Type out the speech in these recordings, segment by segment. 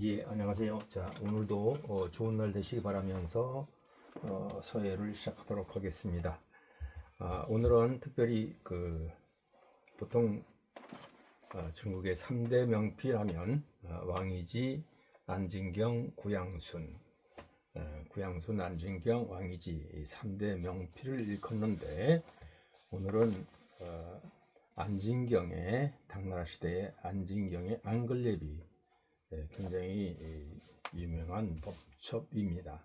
예, 안녕하세요. 자, 오늘도 어, 좋은 날 되시기 바라면서 어, 서예를 시작하도록 하겠습니다. 아, 오늘은 특별히 그 보통 어, 중국의 3대 명필하면 어, 왕이지, 안진경, 구양순, 어, 구양순, 안진경, 왕이지 이 3대 명필을 일컫는데 오늘은 어, 안진경의 당나라 시대의 안진경의 안글레비 예, 굉장히 이, 유명한 법첩입니다.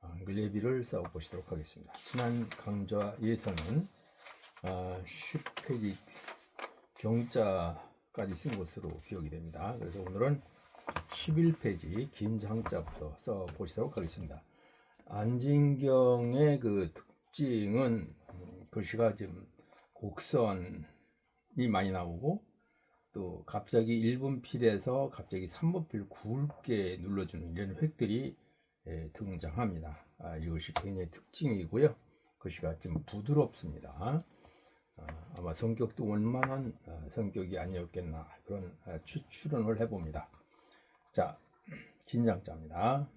안글레비를 써보시도록 하겠습니다. 지난 강좌에서는 아, 10페이지 경자까지 쓴 것으로 기억이 됩니다. 그래서 오늘은 11페이지 긴 장자부터 써보시도록 하겠습니다. 안진경의 그 특징은 음, 글씨가 지금 곡선이 많이 나오고 또 갑자기 1분 필에서 갑자기 3분 필 굵게 눌러주는 이런 획들이 예, 등장합니다. 아, 이것이 굉장히 특징이고요. 글씨가 좀 부드럽습니다. 아, 아마 성격도 원만한 아, 성격이 아니었겠나 그런 아, 추, 추론을 해봅니다. 자, 긴장자입니다.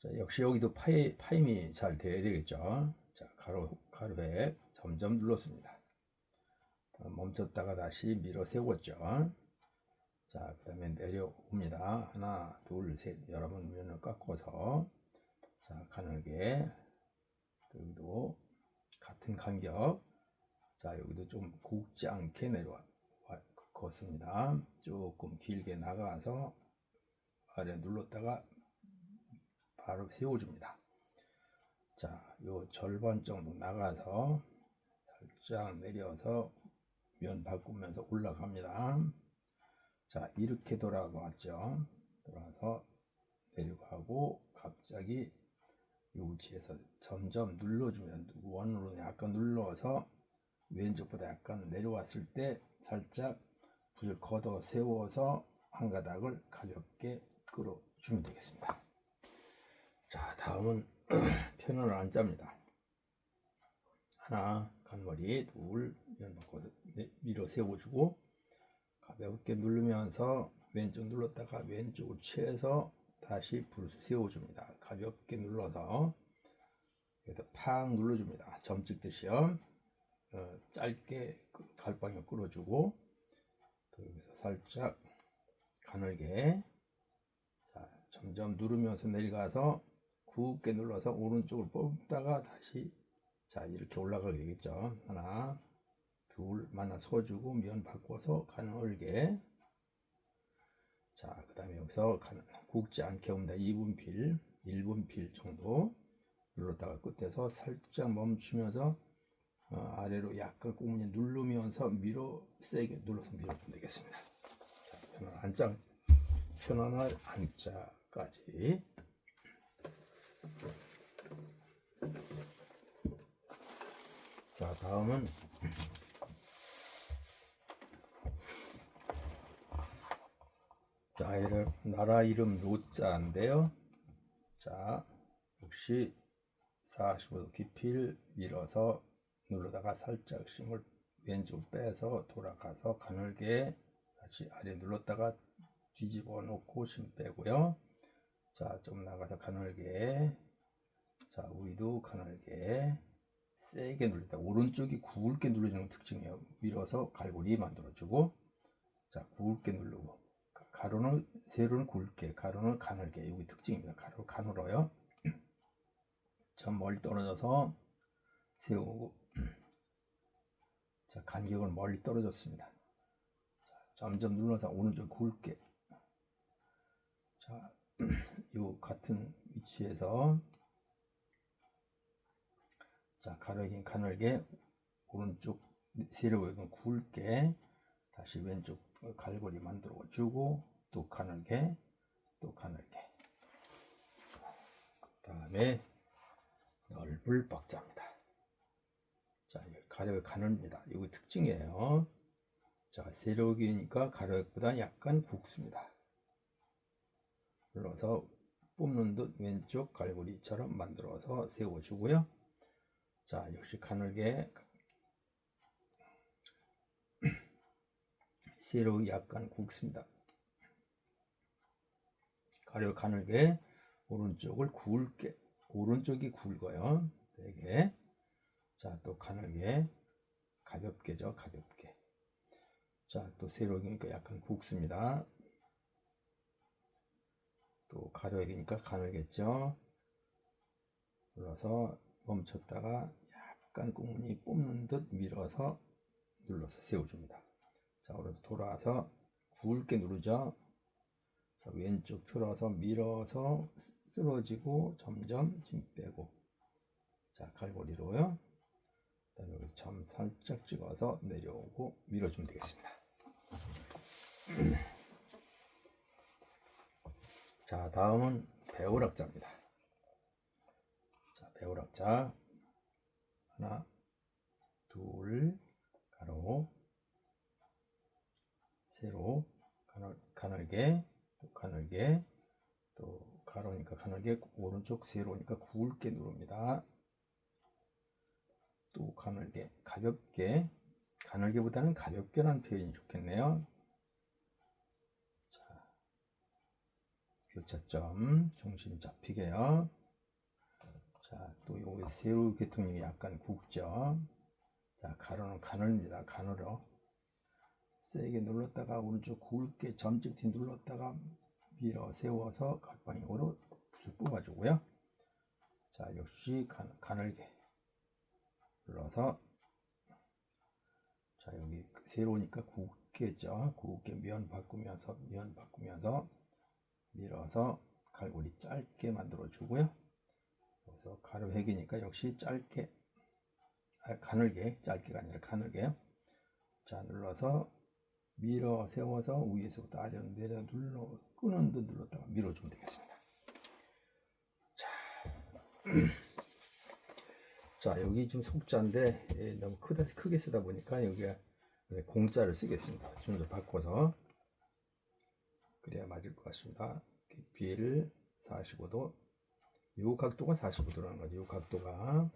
자, 역시 여기도 파이, 파임이 잘 돼야 되겠죠. 자, 가로, 가로에 점점 눌렀습니다. 어, 멈췄다가 다시 밀어 세웠죠. 자, 그 다음에 내려옵니다. 하나, 둘, 셋. 여러 번 면을 깎아서. 자, 가늘게. 여기도 같은 간격. 자, 여기도 좀 굵지 않게 내려와, 와- 걷습니다. 조금 길게 나가서 아래 눌렀다가 바로 세워줍니다. 자, 요 절반 정도 나가서 살짝 내려서 면 바꾸면서 올라갑니다. 자, 이렇게 돌아왔죠. 돌아서 내려가고 갑자기 이 위치에서 점점 눌러주면 원으로 약간 눌러서 왼쪽보다 약간 내려왔을 때 살짝 붓을 걷어 세워서 한 가닥을 가볍게 끌어주면 되겠습니다. 자, 다음은 편을 안 짭니다. 하나, 간머리, 둘, 면 바꿔 네, 밀어 세워주고 가볍게 누르면서 왼쪽 눌렀다가 왼쪽을 채서 다시 불을 세워줍니다. 가볍게 눌러서 여기다 팍 눌러줍니다. 점 찍듯이요. 어, 짧게 그 갈방을 끌어주고 또 여기서 살짝 가늘게 자, 점점 누르면서 내려가서 굵게 눌러서 오른쪽을 뽑다가 다시 자 이렇게 올라가게 되겠죠. 하나 둘 만나 서주고 면 바꿔서 가늘게. 자그 다음에 여기서 간- 굵지 않게 옵니다. 2분 필 1분 필 정도 눌렀다가 끝에서 살짝 멈추면서 어, 아래로 약간 꽁무니 누르면서 밀어 세게 눌러서 밀어주면 되겠습니다. 자, 편안한 안짜 편안한 안짜까지 자 다음은 자, 이름, 나라 이름 로자인데요. 자, 역시 45도 깊이를 밀어서 누르다가 살짝 힘을 왼쪽 빼서 돌아가서 가늘게 다시 아래 눌렀다가 뒤집어 놓고 힘 빼고요. 자, 좀 나가서 가늘게. 자, 우리도 가늘게. 세게 눌렀다. 오른쪽이 굵게 눌러주는 특징이에요. 밀어서 갈고리 만들어주고. 자, 굵게 누르고. 가로는 세로는 굵게, 가로는 가늘게. 여기 특징입니다. 가로 가늘어요. 전 멀리 떨어져서 세우고 자 간격은 멀리 떨어졌습니다. 자, 점점 눌러서 오른쪽 굵게 자, 요 같은 위치에서 자 가르긴 가늘게 오른쪽 세로역은 굵게 다시 왼쪽 갈고리 만들어 주고 또 가늘게 또 가늘게. 그 다음에 넓을 박자입니다. 자 가려가 가늘입니다. 이거 특징이에요. 자 세력이니까 가려보다 약간 굵습니다. 눌러서 뽑는 듯 왼쪽 갈고리처럼 만들어서 세워주고요 자 역시 가늘게 세로 약간 굵습니다. 아래로 가늘게 오른쪽을 굵게 오른쪽이 굵어요. 되게 자 또 가늘게 가볍게죠 가볍게 자 또 세로기니까 약간 굵습니다. 또 가려기니까 가늘겠죠. 눌러서 멈췄다가 약간 꽁무니 뽑는 듯 밀어서 눌러서 세워줍니다. 자, 오른쪽 돌아와서 굵게 누르죠. 자, 왼쪽 틀어서 밀어서 쓰- 쓰러지고 점점 힘 빼고 자, 갈고리로요. 그다음에 여기 점 살짝 찍어서 내려오고 밀어주면 되겠습니다. 자, 다음은 배우락자입니다. 자, 배우락자. 하나, 둘, 가로, 세로, 가늘, 가늘게, 또 가늘게, 또 가로니까 가늘게, 오른쪽 세로니까 굵게 누릅니다. 또 가늘게, 가볍게, 가늘게보다는 가볍게라는 표현이 좋겠네요. 자, 교차점, 중심 잡히게요. 자, 또 여기 세로 계통이 약간 굵죠. 자, 가로는 가늘입니다. 가늘어. 세게 눌렀다가 오른쪽 굵게 점찍기 눌렀다가 밀어 세워서 갈방향으로 쭉 뽑아주고요. 자, 역시 가, 가늘게 눌러서 자, 여기 세로니까 굵게죠. 굵게 면 바꾸면서 면 바꾸면서 밀어서 갈고리 짧게 만들어 주고요. 그래서 가로 회기니까 역시 짧게 아, 가늘게 짧게가 아니라 가늘게요. 자 눌러서 밀어 세워서 위에서부터 아래로 내려 눌러 끄는 듯 눌렀다가 밀어주면 되겠습니다. 자, 자 여기 좀 속자인데 예, 너무 크다 크게 쓰다 보니까 여기가 공짜를 쓰겠습니다. 좀더 바꿔서 그래야 맞을 것 같습니다. 깊이를 45도 요 각도가 45도라는 거죠. 요 각도가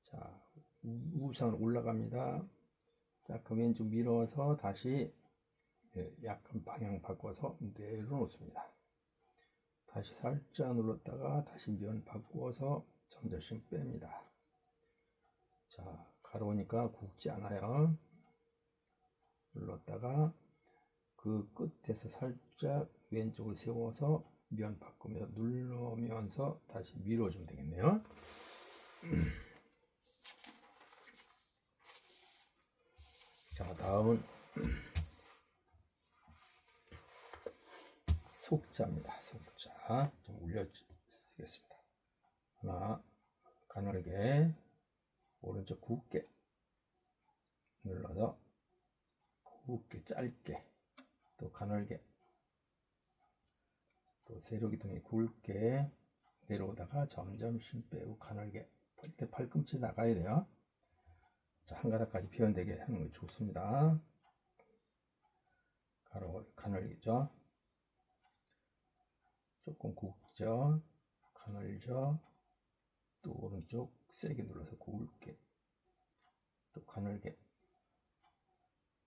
자 우- 우상으로 올라갑니다. 자, 그 왼쪽 밀어서 다시 예, 약간 방향 바꿔서 내려놓습니다. 다시 살짝 눌렀다가 다시 면 바꾸어서 점점씩 뺍니다. 자, 가로우니까 굵지 않아요. 눌렀다가 그 끝에서 살짝 왼쪽을 세워서 면 바꾸며 누르면서 다시 밀어주면 되겠네요. 자, 다음은 속자입니다. 속자 좀 올려주겠습니다. 하나, 가늘게 오른쪽 굵게 눌러서 굵게 짧게 또 가늘게 또 세로기둥이 굵게 내려오다가 점점 힘 빼고 가늘게 볼때 팔꿈치 나가야 돼요. 자, 한 가닥까지 표현되게 하는 게 좋습니다. 가로 가늘죠. 조금 굵죠. 가늘죠. 또 오른쪽 세게 눌러서 굵게 또 가늘게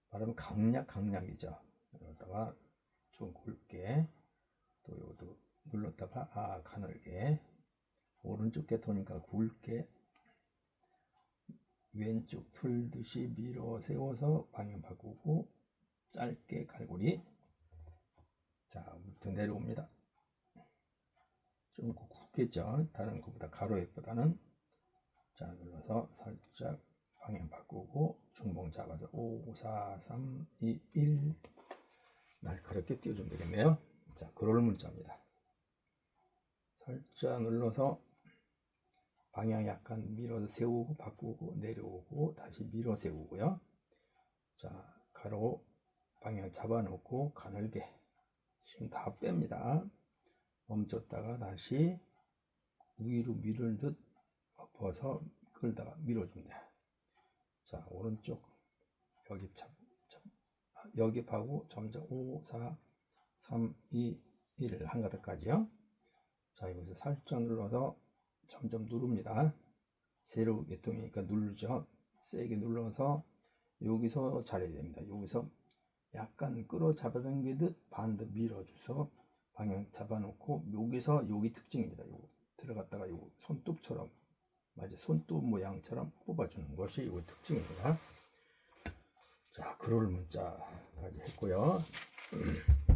말하면 강약 강약이죠. 눌렀다가 좀 굵게 또 요것도 눌렀다가 아 가늘게 오른쪽 개토니까 굵게 왼쪽 틀듯이 밀어 세워서 방향 바꾸고 짧게 갈고리. 자 밑으로 내려옵니다. 좀 굵겠죠? 다른 것보다 가로액보다는. 자 눌러서 살짝 방향 바꾸고 중봉 잡아서 5 4 3 2 1 날카롭게 띄워주면 되겠네요 자 그럴 문자입니다 살짝 눌러서 방향 약간 밀어서 세우고 바꾸고 내려오고 다시 밀어 세우고요. 자, 가로 방향 잡아놓고 가늘게 힘다 뺍니다. 멈췄다가 다시 위로 밀을 듯 엎어서 끌다가 밀어줍니다. 자, 오른쪽 여기 참, 참 여기 파고 점점 5, 4, 3, 2, 1 한 가닥까지요. 자, 여기서 살짝 눌러서 점점 누릅니다. 세로 계통이니까 누르죠. 세게 눌러서 여기서 잘해야 됩니다. 여기서 약간 끌어 잡아당기듯 반듯 밀어줘서 방향 잡아놓고 여기서 여기 특징입니다. 요거 들어갔다가 요거 손톱처럼 맞아 손톱 모양처럼 뽑아주는 것이 요 특징입니다. 자, 그럴 문자까지 했고요.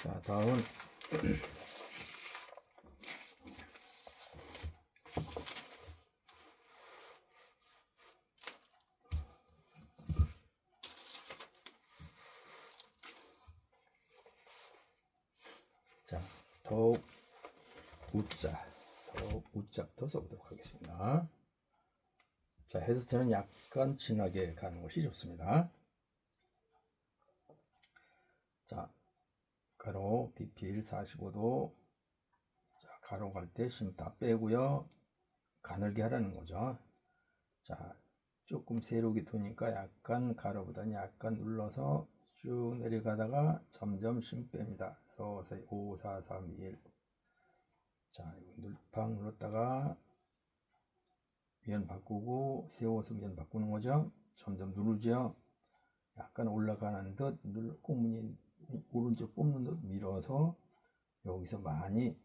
자, 다음은 자, 더욱 우자, 더욱 우자부터 써보도록 하겠습니다. 자, 해서체는 약간 진하게 가는 것이 좋습니다. 자, 가로 BPL 45도. 자, 가로 갈 때 심 다 빼고요. 가늘게 하라는 거죠. 자, 조금 세로기 도니까 약간 가로보다는 약간 눌러서 쭉 내려가다가 점점 심 뺍니다. 서서히 5, 4, 3, 2, 1. 자, 이거 눌팡 눌렀다가 면 바꾸고 세워서 면 바꾸는 거죠. 점점 누르죠. 약간 올라가는 듯 눌러 꽁무니 오른쪽 뽑는 듯 밀어서 여기서 많이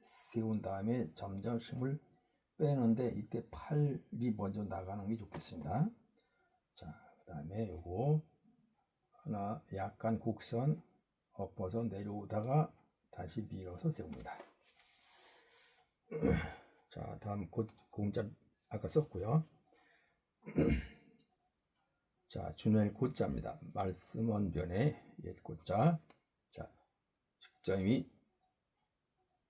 세운 다음에 점점 힘을 빼는데 이때 팔이 먼저 나가는 게 좋겠습니다. 자, 그 다음에 요거 하나 약간 곡선 엎어서 내려오다가 다시 밀어서 세웁니다. 자, 다음 곧 공짜 아까 썼고요. 자, 준엘 고자입니다. 말씀 원변의 옛 고자. 자, 직점이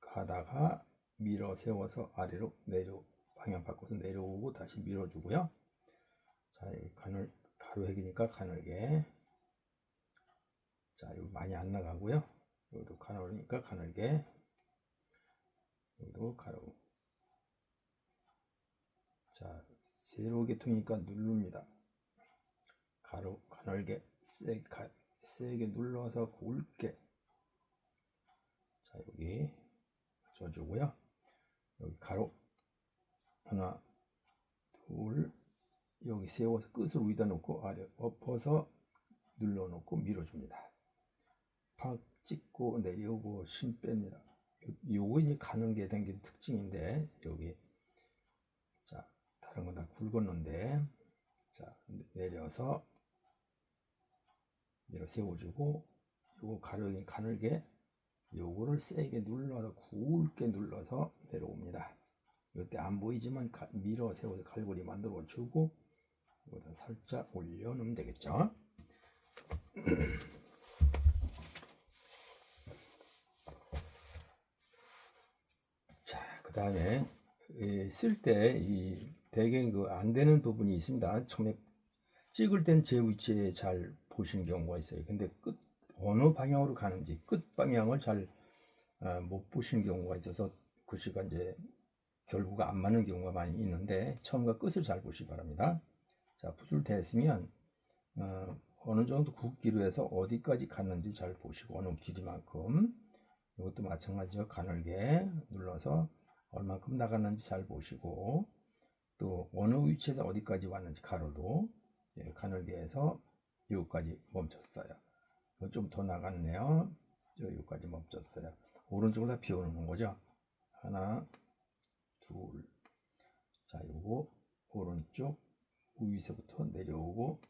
가다가 밀어 세워서 아래로 내려 방향 바꿔서 내려오고 다시 밀어주고요. 자, 여기 가늘 가로획이니까 가늘게. 자, 여기 많이 안 나가고요. 여기도 가늘니까 가늘게. 여기도 가로. 자, 세로 계통이니까 누릅니다. 가로 가늘게 세, 가, 세게 눌러서 굵게. 자, 여기 져주고요. 여기 가로 하나, 둘, 여기 세워서 끝을 위에다 놓고 아래 엎어서 눌러 놓고 밀어줍니다. 팍 찍고 내려오고 심 뺍니다. 요- 요거 이제 가는 게 생긴 특징인데 여기 자 다른 건 다 굵었는데 자 내려서 밀어 세워주고 요거 가려긴 가늘게 요거를 세게 눌러서 굵게 눌러서 내려옵니다. 이때 안 보이지만 가- 밀어 세워서 갈고리 만들어 주고 여기다 살짝 올려 놓으면 되겠죠. 자, 그 다음에 쓸 때 이 대개 그 안 되는 부분이 있습니다. 처음에 찍을 땐 제 위치에 잘 보시는 경우가 있어요. 근데 끝 어느 방향으로 가는지 끝 방향을 잘못 보시는 경우가 있어서 글씨가 이제 결국 안 맞는 경우가 많이 있는데 처음과 끝을 잘 보시기 바랍니다. 자, 붓을 댔으면 어, 어느 정도 굵기로 해서 어디까지 갔는지 잘 보시고 어느 길이만큼 이것도 마찬가지로 가늘게 눌러서 얼만큼 나갔는지 잘 보시고 또 어느 위치에서 어디까지 왔는지 가로도 예, 가늘게 해서 여기까지 멈췄어요. 좀 더 나갔네요. 여기까지 멈췄어요. 오른쪽으로 다 비워놓는 거죠. 하나, 둘. 자, 요거 오른쪽 위에서부터 내려오고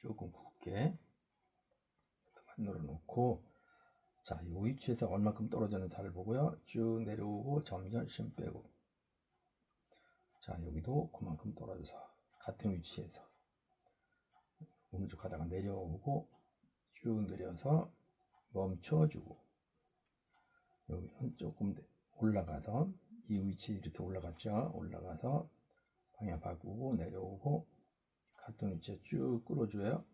조금 굵게 만들어 놓고 자, 이 위치에서 얼마큼 떨어졌는지 잘 보고요. 쭉 내려오고 점점 심 빼고 자, 여기도 그만큼 떨어져서 같은 위치에서 오른쪽 가다가 내려오고 쭉 내려서 멈춰주고 여기는 조금 더 올라가서 이 위치 이렇게 올라갔죠. 올라가서 방향 바꾸고 내려오고 같은 위치에 쭉 끌어줘요.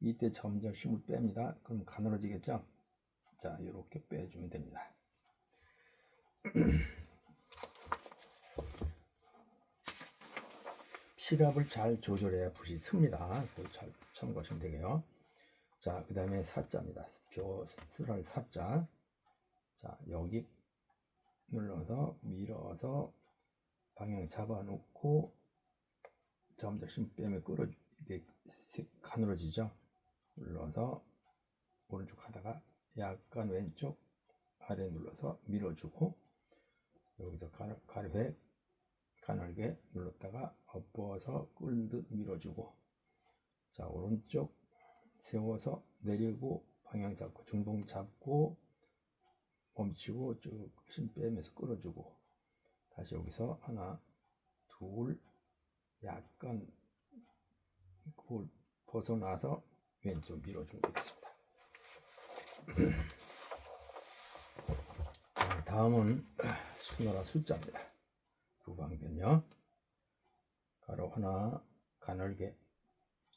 이때 점점 힘을 뺍니다. 그럼 가늘어지겠죠? 자, 이렇게 빼주면 됩니다. 피랍을 잘 조절해야 붓이. 그거 잘 참고하시면 되고요. 자, 그 다음에 사자입니다. 벼슬할 사자. 자, 여기 눌러서 밀어서 방향 잡아놓고 점점 힘 빼면 끌어 이게 세- 가늘어지죠. 눌러서 오른쪽 하다가 약간 왼쪽 아래 눌러서 밀어주고 여기서 가늘, 가르획 가늘게 눌렀다가 엎어서 끓는 듯 밀어주고 자 오른쪽 세워서 내리고 방향 잡고 중봉 잡고 멈추고 쭉 힘 빼면서 끌어주고 다시 여기서 하나 둘 약간 그 벗어나서 왼쪽. 자, 다음은 수나라 숫자입니다. 두방변요. 가로 하나 가늘게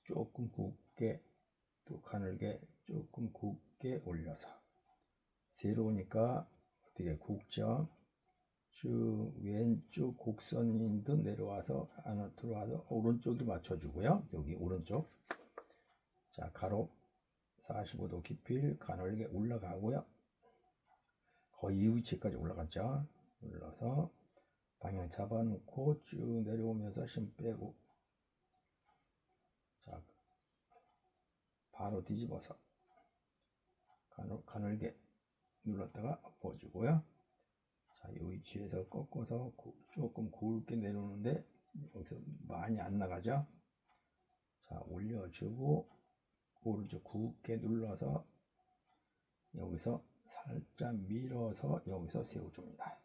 조금 굵게 또 가늘게 조금 굵게 올려서 새로우니까 어떻게 굵죠? 쭉 왼쪽 곡선인 듯 내려와서 안으로 들어와서 오른쪽으로 맞춰주고요. 여기 오른쪽. 자, 가로 45도 깊이 가늘게 올라가고요. 거의 이 위치까지 올라갔죠. 눌러서 방향 잡아놓고 쭉 내려오면서 힘 빼고 자, 바로 뒤집어서 가늘, 가늘게 눌렀다가 엎어주고요. 자, 이 위치에서 꺾어서 구- 조금 굵게 내려오는데 여기서 많이 안 나가죠. 자, 올려주고 오른쪽 굵게 눌러서 여기서 살짝 밀어서 여기서 세워줍니다.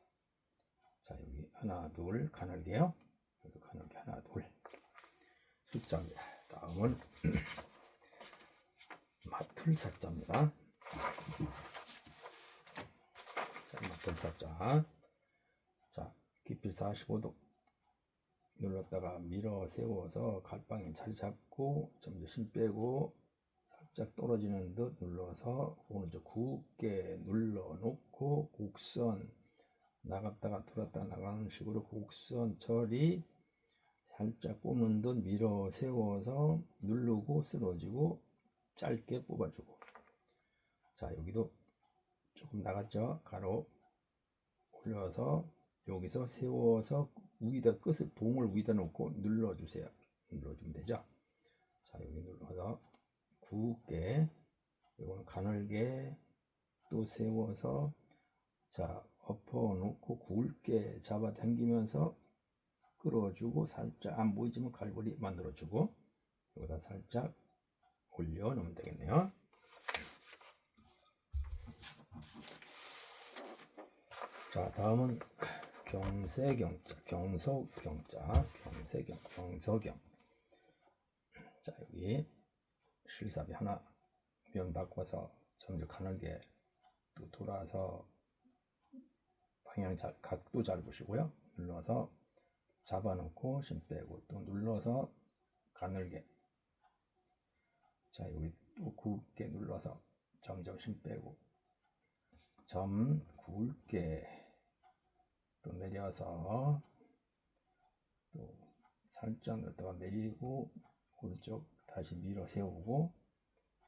자, 여기 하나, 둘 가늘게요. 여기도 가늘게 하나, 둘 숫자입니다. 다음은 마틀사자입니다. 자, 마틀사자. 자, 깊이 45도 눌렀다가 밀어 세워서 갈방에 자리 잡고 힘 빼고 살짝 떨어지는 듯 눌러서 오른쪽 굵게 눌러 놓고 곡선 나갔다가 들었다 나가는 식으로 곡선 처리 살짝 뽑는 듯 밀어 세워서 누르고 쓰러지고 짧게 뽑아주고. 자 여기도 조금 나갔죠? 가로. 올려서 여기서 세워서 위에다 끝을 봉을 위에다 놓고 눌러주세요. 눌러주면 되죠? 자 여기 눌러서 굵게 이거는 가늘게 또 세워서 자 엎어 놓고 굵게 잡아 당기면서 끌어주고 살짝 안 보이지만 갈고리 만들어 주고 여기다 살짝 올려 놓으면 되겠네요. 자 다음은 경세경자 경서경자 경세경 경서경 자 여기 실삽이 하나 면 바꿔서 점점 가늘게 또 돌아서 방향 잘 각도 잘 보시고요. 눌러서 잡아놓고 힘 빼고 또 눌러서 가늘게. 자 여기 또 굵게 눌러서 점점 힘 빼고. 점 굵게 또 내려서 또 살짝 넣다가 내리고 오른쪽 다시 밀어 세우고.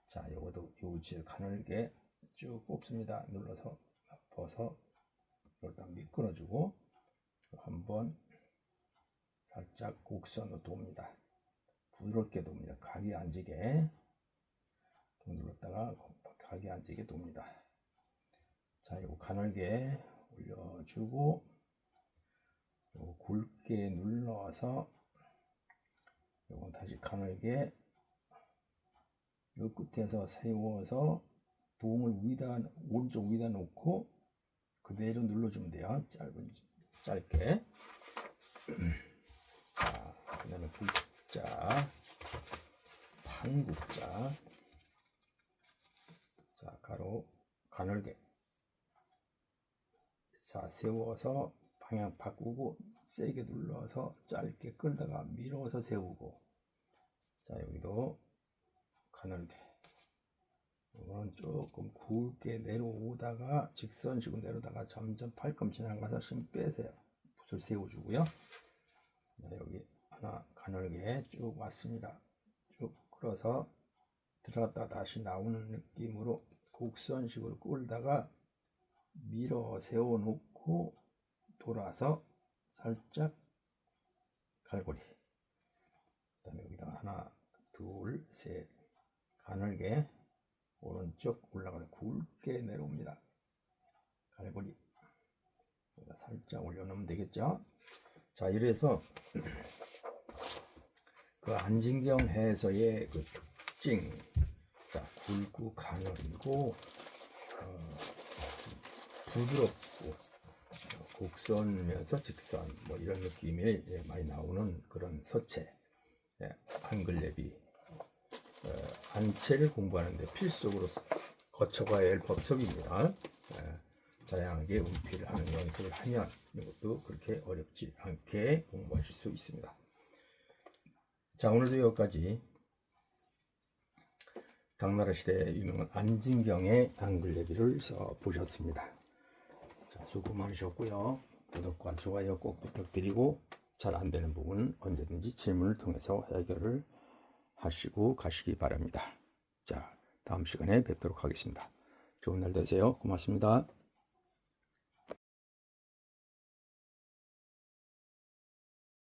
자 요것도 요 위치에 가늘게 쭉 뽑습니다. 눌러서 엎어서 여기다 미끌어주고 한번 살짝 곡선으로 돕니다. 부드럽게 돕니다. 각이 안 지게. 또 눌렀다가 각이 안 지게 돕니다. 자 이거 가늘게 올려주고 요거 굵게 눌러서 요건 다시 가늘게 요 끝에서 세워서 부음을 위다 오른쪽 위다 놓고 그대로 눌러주면 돼요. 짧은 짧게. 자 그 다음에 국자 판국자. 자 가로 가늘게 자 세워서 방향 바꾸고 세게 눌러서 짧게 끌다가 밀어서 세우고. 자 여기도 가늘게 이거는 조금 굵게 내려오다가 직선식으로 내려다가 점점 팔꿈치 나가서 힘 빼세요 붓을 세워주고요 자, 여기 하나 가늘게 쭉 왔습니다 쭉 끌어서 들어갔다 다시 나오는 느낌으로 곡선식으로 끌다가 밀어 세워 놓고 돌아서 살짝 갈고리. 그 다음에 여기다 하나, 둘, 셋. 가늘게 오른쪽 올라가서 굵게 내려옵니다. 갈고리. 살짝 올려놓으면 되겠죠? 자, 이래서 그 안진경 해서의 그 특징. 자, 굵고 가늘고 어, 부드럽고 어, 곡선이면서 직선 뭐 이런 느낌이 예, 많이 나오는 그런 서체 예, 한글 어, 안체를 공부하는데 필수적으로 거쳐가야 할 법석입니다. 예, 다양하게 운필을 하는 연습을 하면 이것도 그렇게 어렵지 않게 공부하실 수 있습니다. 자 오늘도 여기까지 당나라 시대의 유명한 안진경의 한글레비를 써 보셨습니다. 자, 수고 많으셨고요. 구독과 좋아요 꼭 부탁드리고 잘 안 되는 부분은 언제든지 질문을 통해서 해결을 하시고 가시기 바랍니다. 자, 다음 시간에 뵙도록 하겠습니다. 좋은 날 되세요. 고맙습니다.